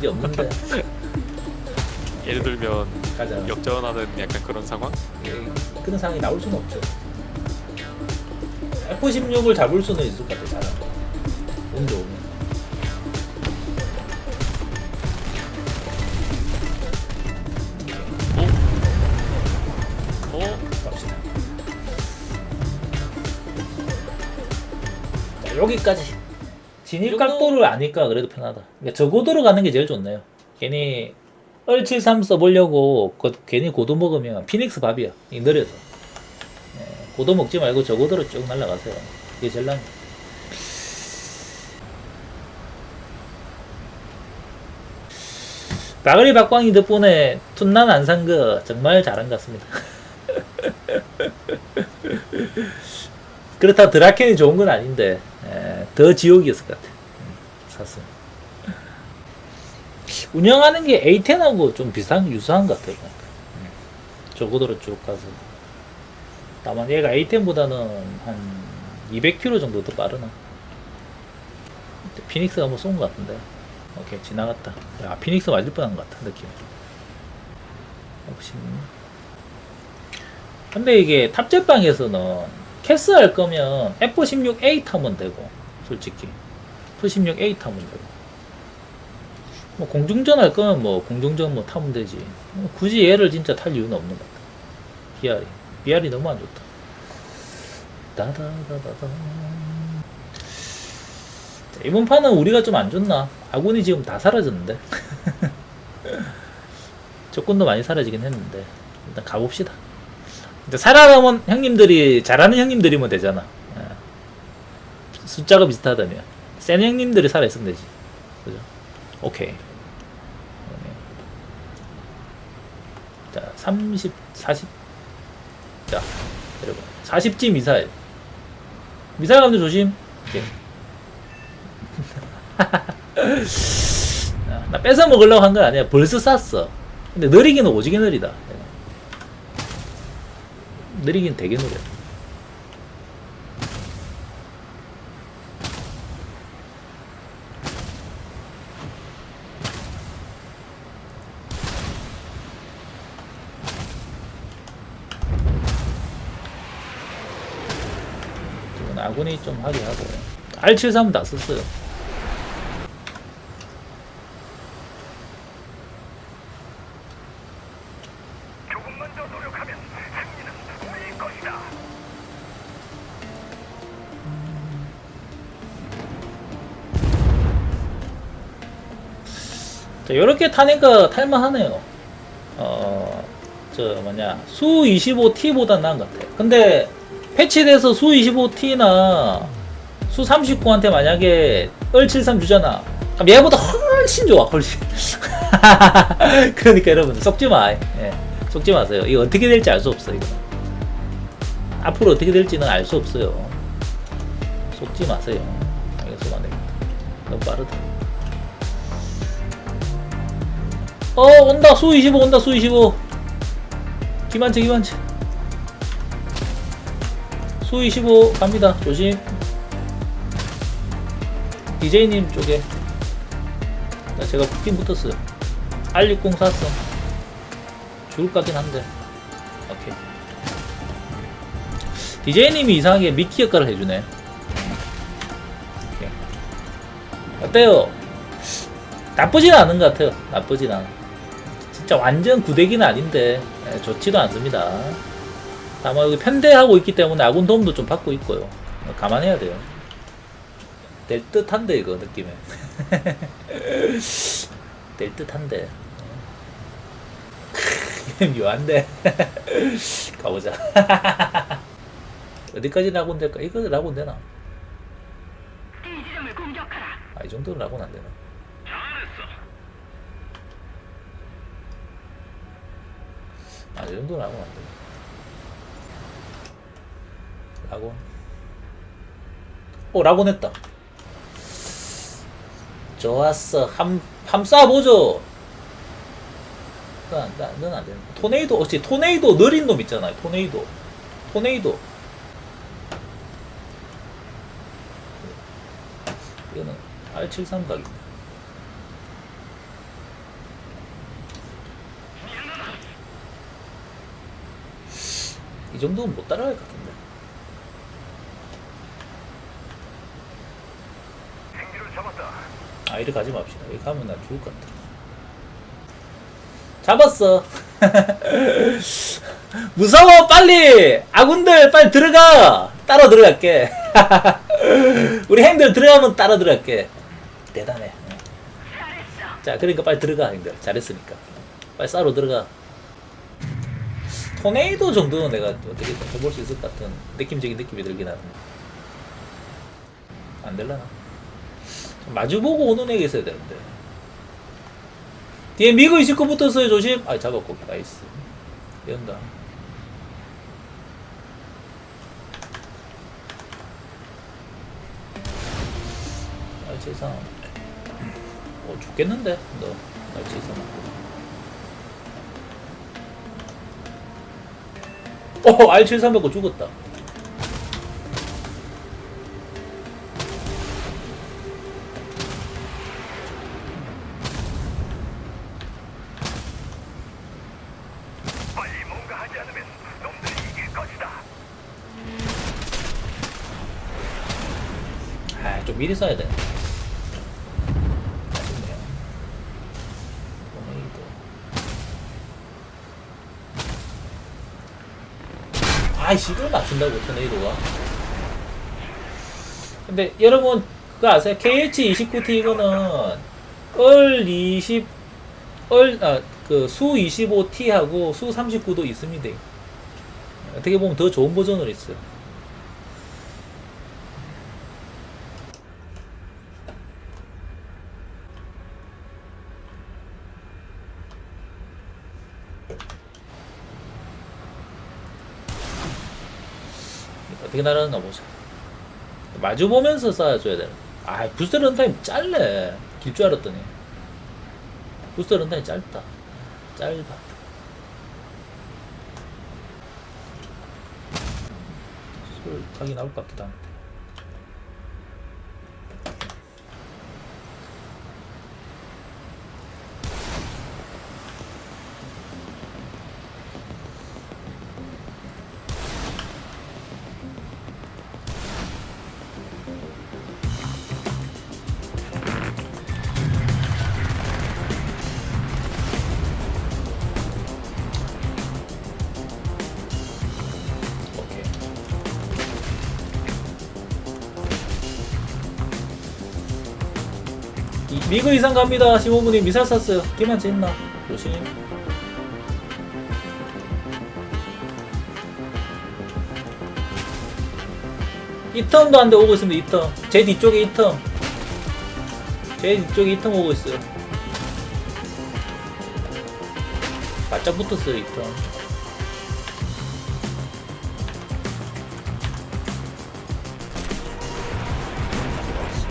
그게 없는데 예를 들면 가자. 역전하는 약간 그런 상황? 예, 그런 상황이 나올 수는 없죠. F16을 잡을 수는 있을 것 같아, 잘하면. 운 좋으면. 어? 어? 갑시다. 자, 여기까지. 진입 정도- 각도를 아니까 그래도 편하다. 그러니까 저고도로 가는 게 제일 좋네요. 괜히 얼73 써보려고 그, 괜히 고도 먹으면 피닉스 밥이야. 이 느려서. 예, 고도 먹지 말고 저고도로 쭉 날아가세요. 이게 제일 나은 거. 바그리 박광이 덕분에 툰난 안산 거 정말 잘한 것 같습니다. 그렇다 드라켄이 좋은 건 아닌데 에, 더 지옥이었을 것 같아. 음, 샀어. 운영하는 게 A10하고 좀 비슷한 유사한 것 같아요. 음, 저고도로 쭉 가서. 다만 얘가 A10보다는 한 200km 정도 더 빠르나. 피닉스가 뭐 쏜 것 같은데. 오케이 지나갔다. 야 피닉스 맞을 뻔한 것 같아 느낌. 혹시. 근데 이게 탑재방에서는 캐스 할 거면 F16A 타면 되고 솔직히. F16A 타면 되고. 뭐 공중전 할 거면 뭐 공중전 뭐 타면 되지. 뭐 굳이 얘를 진짜 탈 이유는 없는 것 같아. BR이. BR이 너무 안 좋다. 다다다다다. 자, 이번 판은 우리가 좀 안 좋나? 아군이 지금 다 사라졌는데. 조건도 많이 사라지긴 했는데. 일단 가봅시다 이제 살아남은 형님들이 잘하는 형님들이면 되잖아. 예. 숫자가 비슷하다면 센 형님들이 살아 있으면 되지. 그죠? 오케이. 자, 30, 40. 자, 여러분. 40지 미사일. 미사일 감도 조심. 아, 나 뺏어 먹으려고 한 건 아니야. 벌써 쐈어. 근데 느리기는 오지게 느리다. 느리긴 되게 느려. 아군이 좀 하게 하고 R73 다 썼어요. 자, 요렇게 타니까 탈만하네요. 어, 저 뭐냐, 수 25T보다 나은 것 같아. 근데 패치돼서 수 25T나 수 39한테 만약에 얼73 주잖아. 그럼 얘보다 훨씬 좋아, 훨씬. 그러니까 여러분, 속지 마. 예, 속지 마세요. 이거 어떻게 될지 알 수 없어, 이거. 앞으로 어떻게 될지는 알 수 없어요. 속지 마세요. 이거 속안 됩니다. 너무 빠르다. 어 온다. 수25 온다. 수25 기만체 기만체. 수25 갑니다. 조심. DJ님 쪽에. 자, 제가 붙긴 붙었어요. R60 샀어. 죽을 것 같긴 한데. 오케이. DJ님이 이상하게 미키 역할을 해주네. 어때요? 나쁘진 않은 것 같아요. 나쁘진 않아. 진짜 완전 구대기는 아닌데 예, 좋지도 않습니다. 다만 여기 편대하고 있기 때문에 아군 도움도 좀 받고 있고요. 어, 감안해야 돼요. 될 듯한데 이거 느낌에. 될 듯한데. 묘한데. 가보자. 어디까지 라곤 될까? 이거 라곤 되나? 아, 이 정도는 라곤 안 되나? 아, 이 정도는 하면 안 돼. 라곤. 오, 라곤 했다. 좋았어. 함, 함 쏴보죠! 넌, 넌, 넌안 되는 토네이도, 어찌 토네이도 느린 놈 있잖아요. 토네이도. 토네이도. 이거는 R73 각이네. 이 정도는 못 따라갈 것 같은데. 아, 이리 가지 맙시다. 여기 가면 나 죽을 것 같아. 잡았어. 무서워, 빨리! 아군들, 빨리 들어가! 따라 들어갈게. 우리 행들 들어가면 따라 들어갈게. 대단해. 자, 그러니까 빨리 들어가, 행들. 잘했으니까. 빨리 싸로 들어가. 토네이도 정도는 내가 어떻게 좀 해볼 수 있을 것 같은 느낌적인 느낌이 들긴 하는데. 안 될라나? 마주보고 오는 애가 있어야 되는데. 뒤에 미그 29 붙었어요, 조심. 아, 잡았고, 나이스. 연다. 아, 세상. 어, 죽겠는데, 너. 아, 세상. 어, R73 받고 죽었다. 빨리 뭔가 하지 않으면 놈들이 이길 것이다. 아, 좀 미리 써야 돼. 아쉽네요. 토네이도. 아이씨, 이걸 맞춘다고, 토네이도가. 근데 여러분, 그거 아세요? KH29T 이거는, 얼 20, 얼, 아, 그, 수 25T하고 수 39도 있습니다. 어떻게 보면 더 좋은 버전으로 있어요. 어떻게 날아가나 보자. 마주 보면서 쏴줘야 되는. 아, 부스터 런타임 짧네. 길 줄 알았더니. 부스터 런타임 짧다. 짧아. 술 타기 나올 것 같기도 한데. 미그 이상 갑니다. 15분이 미사일 쐈어요. 기만 있나? 조심. 이 텀도 안돼 오고 있습니다. 이 텀. 제 뒤쪽에 이 텀. 제 뒤쪽에 이텀 오고 있어요. 바짝 붙었어요 이 텀.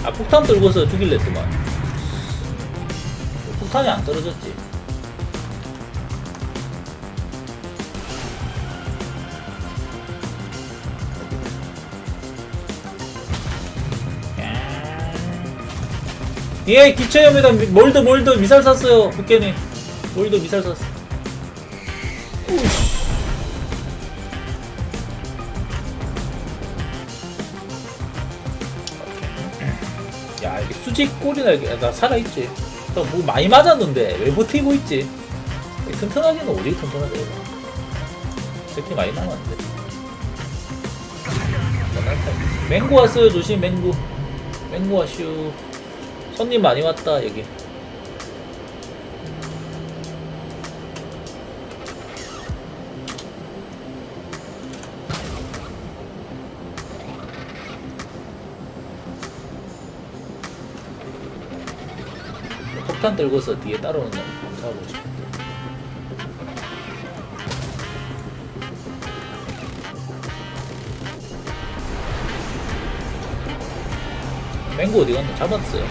아 폭탄 떨고서 죽일랬더만 폭탄이 안 떨어졌지. 예 기체염에다 미- 몰드 몰드 미사일 쐈어요 북견이 몰드 미사일 오이씨 야 이게 수직 꼴이나 이게 나 살아 있지. 또 뭐 많이 맞았는데 왜 버티고 있지? 이 튼튼하기는 오지 튼튼하게 새끼 많이 남았는데. 맹구 왔어요 조심 맹구. 맹구 왔슈. 손님 많이 왔다 여기 폭탄 들고서 뒤에 따라오는 거 잡아보고 싶은데 맹구 어디 갔나? 잡았어요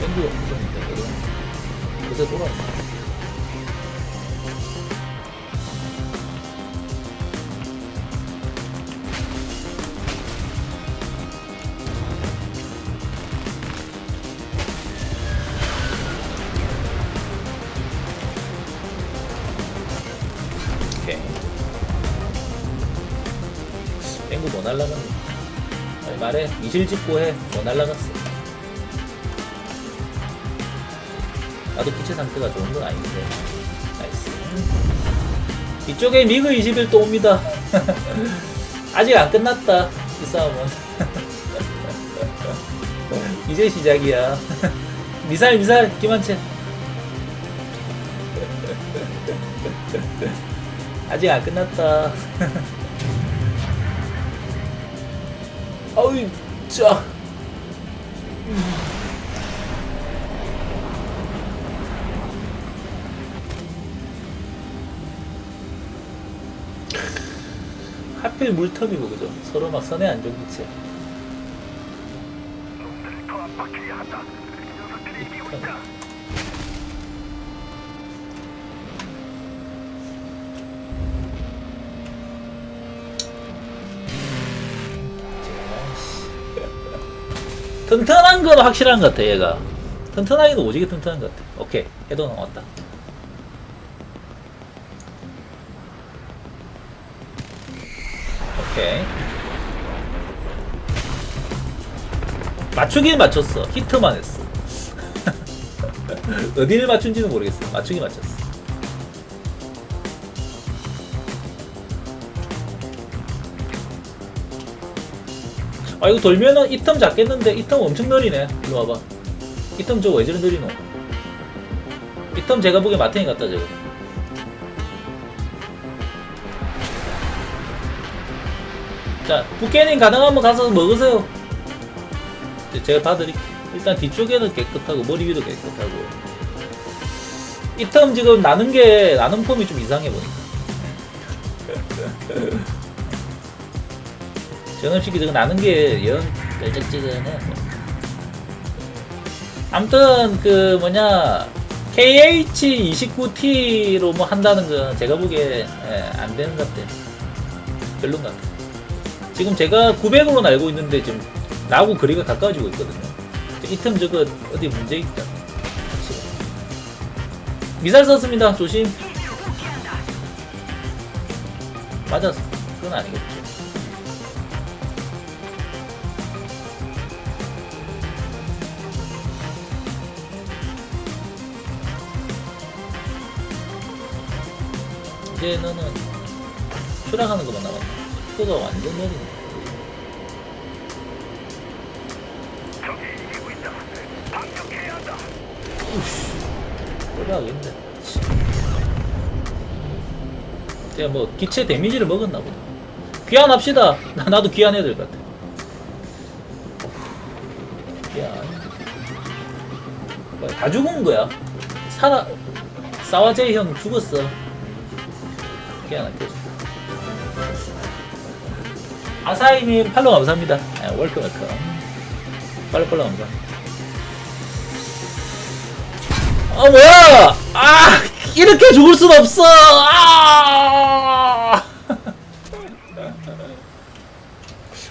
맹구 있었는데 어디 갔나? 그새 돌아왔나? 해. 이실 짓고 해. 뭐 날라갔어. 나도 기체 상태가 좋은 건 아닌데. 나이스. 이쪽에 미그 21 또 옵니다. 아직 안 끝났다. 이 싸움은. 이제 시작이야. 미사일, 미사일, 김한채. 아직 안 끝났다. 어이, 짜. 하필 물텀이고 그죠? 서로 막 선에 안 기체. 놈들을 더 압박해야 한다. 녀석들이 이기고 있다. 튼튼한 건 확실한 것 같아 얘가. 튼튼하기도 오지게 튼튼한 것 같아. 오케이 해도 나왔다. 오케이. 맞추긴 맞췄어. 히트만 했어. 어디를 맞춘지는 모르겠어 맞추긴 맞췄어 아 이거 돌면은 이 텀 잡겠는데 이 텀 엄청 느리네. 일로 와봐. 이 텀 저거 왜 저리 느리노? 이 텀 제가 보기엔 마탱이 같다 저거. 자 부캐닝 가능하면 가서 먹으세요. 제가 봐드릴게요. 일단 뒤쪽에는 깨끗하고 머리 위도 깨끗하고. 이 텀 지금 나는 게 나는 폼이 좀 이상해 보니까 전업식이 지금 나는 게 영 쩔쩍지근해. 아무튼 그 뭐냐 KH29T로 뭐 한다는 건 제가 보기에 예, 안 되는 것 같아요. 별론 것 같아요. 지금 제가 900으로 알고 있는데 지금 나하고 거리가 가까워지고 있거든요. 이 틈 저거 어디 문제 있다. 미사일 썼습니다. 조심. 맞았어. 그건 아니겠죠. 이제 너는 추락하는 것만 남았다. 그거가 완전 느리네. 추락하겠네. 제가 뭐 기체 데미지를 먹었나 보다. 귀환합시다. 나, 나도 귀환해야 될 것 같아. 귀환. 다 죽은 거야. 살아, 사와제이 형 죽었어. 귀환할게. 아사이님 팔로 우 감사합니다. 아, 월크 웰컴. 팔로 팔로 감사합니다. 아 뭐야! 아 이렇게 죽을 순 없어! 아!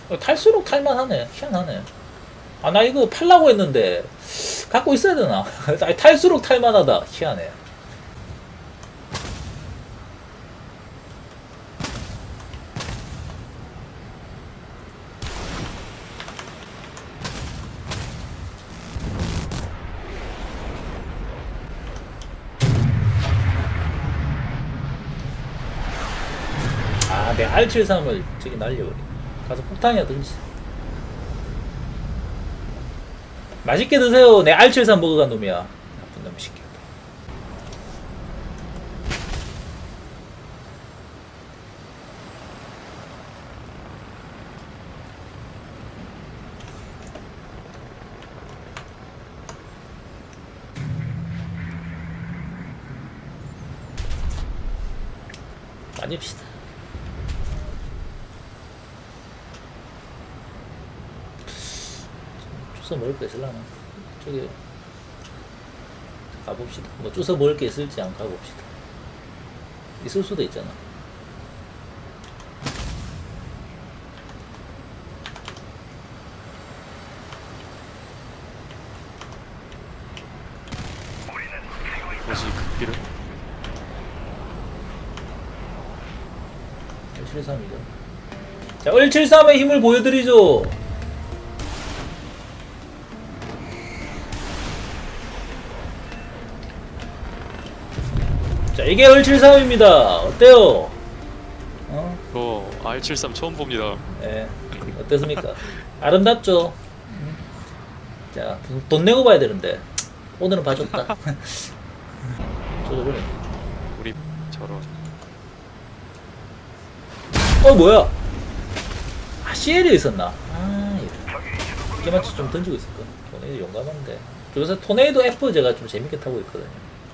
어, 탈수록 탈만하네. 희한하네. 아 나 이거 팔라고 했는데 갖고 있어야 되나? 탈수록 탈만하다. 희한해. 아, 내 R73을 저기 날려버리. 가서 폭탄이나 던지. 맛있게 드세요. 내 R73 먹어간 놈이야. 나쁜 놈 시켜. 빠집시다. 주워 먹을 게 있을라나? 저기 가봅시다. 뭐 주워 먹을 게 있을지 한번 가봅시다. 있을 수도 있잖아. 뭐지 극비를? 실삼이죠. 자, 173의 힘을 보여드리죠. 이게 173입니다. 어때요? 어? 저 R73 처음 봅니다. 예. 어떻습니까? 아름답죠? 음. 자, 돈 내고 봐야 되는데. 오늘은 봐줬다. 조져버려. 우리 저런. 어, 뭐야? 아, CL이 있었나? 아, 이게 마치 좀 던지고 있을까? 토네이도 용감한데. 요새 토네이도 F 제가 좀 재밌게 타고 있거든요.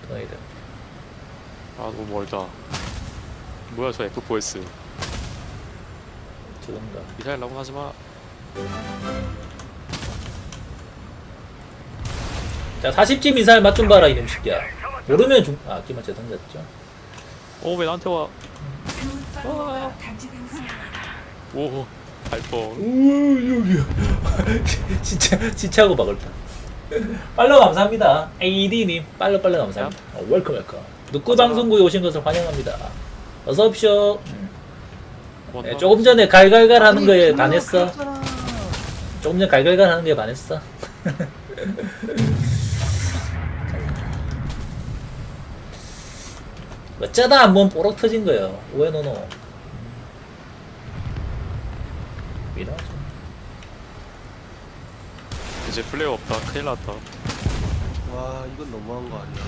토네이도. 아 너무 멀다. 뭐야 저 F4S. 저건가. 미사일 나고 하지 마. 자, 40G 미사일 맛 좀 봐라, 이놈 새끼야. 모르면 중, 아, 기맞춰 던졌죠. 어왜 나한테 와? 순간 오. 갈 뻔. 우 여기야. 진짜 진짜고 막을다. 팔로 감사합니다. AD님 팔로 팔로 감사합니다. 어, 웰컴 웰컴. 누구 방송국에 오신 것을 환영합니다. 어서 오십시오. 음. 네, 조금 전에 갈갈갈 하는 거에 반했어. 조금 전에 갈갈갈 하는 거에 반했어. 어쩌다 한 번 뽀록 터진 거예요. 오해노노. 미라죠. 이제 플레이어 없다. 큰일 났다. 와 이건 너무한 거 아니야?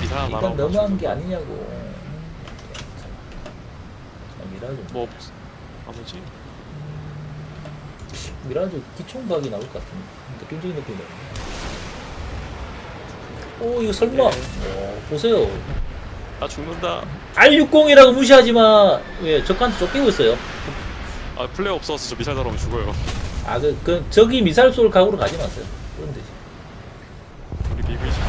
미사일 하나 이건 너무한 게. 아니냐고. 자, 미라죠. 뭐 없. 아무지? 미라죠 기총각이 나올 것 같은데. 느낌적인 느낌이 나네. 오 이거 설마? 네. 오, 보세요. 나 죽는다. R60이라고 무시하지 마. 왜 적한테 쫓기고 있어요? 아 플레이어 없어서 저 미사일 날아오면 죽어요. 아, 그, 그, 저기 미사일 쏠 각오로 가지 마세요. 그럼 되지. 우리 비비 지금.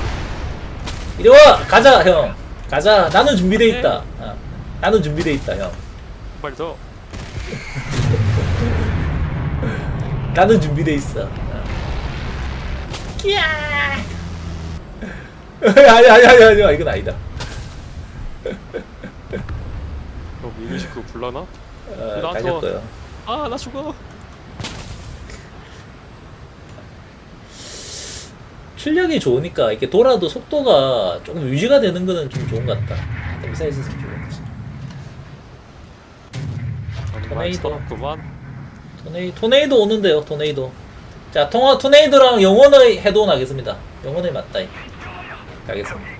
이리 와! 가자, 형! 가자. 나는 준비돼 있다. 어. 나는 준비돼 있다, 형. 빨리 더. 나는 준비돼 있어. 어. 끼야! 아니, 아니, 아니, 아니, 이건 아니다. 어 미미식 그거 불러나? 어, 나한테 가실 와. 거예요. 아나 죽어. 출력이 좋으니까 이렇게 돌아도 속도가 조금 유지가 되는 거는 좀 좋은 것 같다. 미사일 있었으면 좋겠다. 정말 토네이도. 토네이, 토네이도 오는데요, 토네이도. 자, 통화, 토네이도랑 영원의 해도 나겠습니다. 영원의 맞다. 가겠습니다.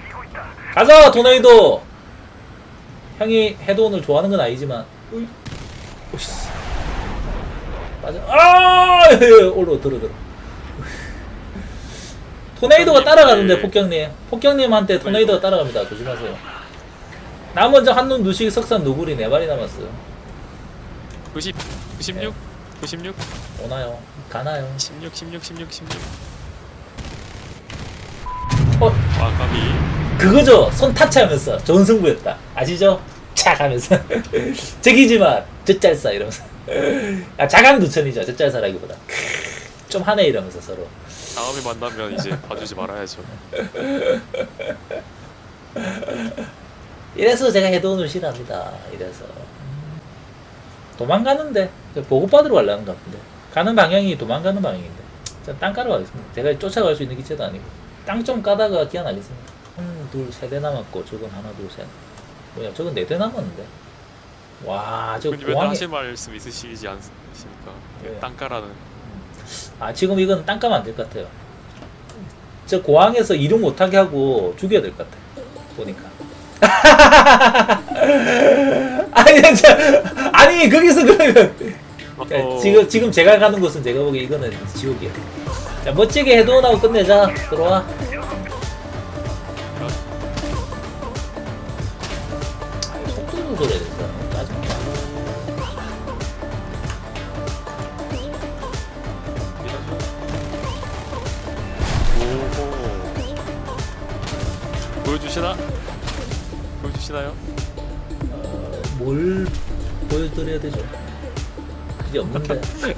가자, 토네이도! 형이 해도온을 좋아하는 건 아니지만, 으이. 오씨. 맞아. 아! 올라 들어, 들어. 토네이도가 따라가는데, 네. 폭격님. 폭격님한테 토네이도가 따라갑니다. 조심하세요. 나 먼저 한눈 누식 석산 누구리 네 마리 남았어요. 90, 96, 96, 오나요? 가나요? 16, 16, 16, 16. 어, 아 까비. 그거죠. 손 타치하면서 좋은 승부였다. 아시죠? 착 하면서 저기지만 젖잘싸 이러면서 아 자강두천이죠. 젖잘싸라기보다 크으, 좀 하네 이러면서 서로 다음에 만나면 이제 봐주지 말아야죠. 이래서 제가 해도온을 싫어합니다. 이래서 도망가는데 보고받으러 가려는 것 같은데 가는 방향이 도망가는 방향인데 전 땅가러 가겠습니다. 제가 쫓아갈 수 있는 기체도 아니고 땅 좀 까다가 기어나겠습니다. 하나 둘세 대 남았고 저건 하나 둘 셋 뭐야 저건 네 대 남았는데 와저 공항에 하실 말씀 있으시지 않습니까? 왜요? 땅가라는. 아 지금 이건 땅 까면 안될 것 같아요. 저 고항에서 이동 못하게 하고 죽여야 될 것 같아. 보니까. 아니 진짜 아니 거기서 그러면 어, 지금 지금 제가 가는 곳은 제가 보기에 이거는 지옥이야. 자 멋지게 해도원하고 끝내자. 들어와. 아, 속도 조절해야 된 보여주시나? 보여주시나요? 어, 뭘 보여드려야 되죠? 그게 없는데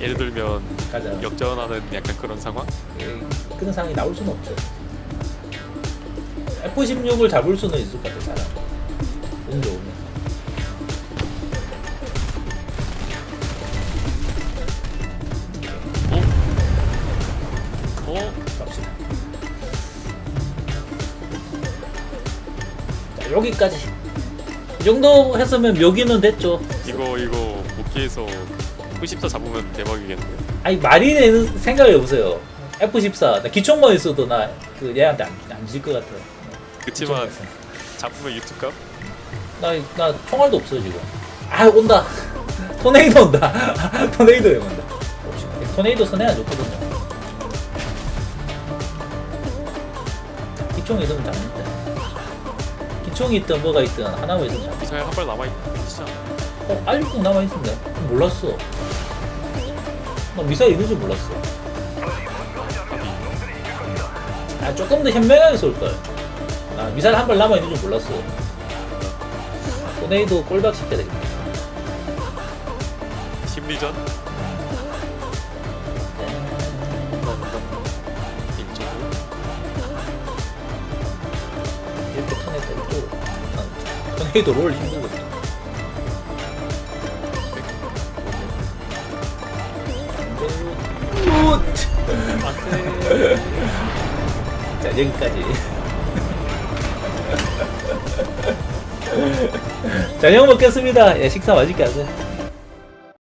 예를 들면 가자. 역전하는 약간 그런 상황? 예, 그런 상황이 나올 수는 없죠. F16을 잡을 수는 있을 것 같아, 사람. 운 좋으면. 여기까지. 이 정도 했으면 묘기는 됐죠. 이거 이거 복귀해서 F14 잡으면 대박이겠는데. 아니 마린에는 생각을 해보세요. F14 나 기총만 있어도 나 그 얘한테 안질 것 같아. 그치만 잡으면 유튜브 값? 나 나 총알도 없어 지금. 아 온다. 토네이도 온다. 토네이도 온다. 토네이도 안 좋거든요. 기총 있으면 잡는 다. 기총이 있든 뭐가 있든 하나만 있으면 잡. 미사일 한발 남아있는 진짜 어, 알육국 남아있습니다. 몰랐어. 나 미사일 있는 줄 몰랐어. 아, 조금 더 현명하게 쏠걸. 아, 미사일 한 발 남아있는 줄 몰랐어. 토네이도 꼴박 시켜야 되겠다. 심리전? 아, 토네이도 롤 힘들거든. 자, 여기까지. 저녁 먹겠습니다. 예, 식사 맛있게 하세요.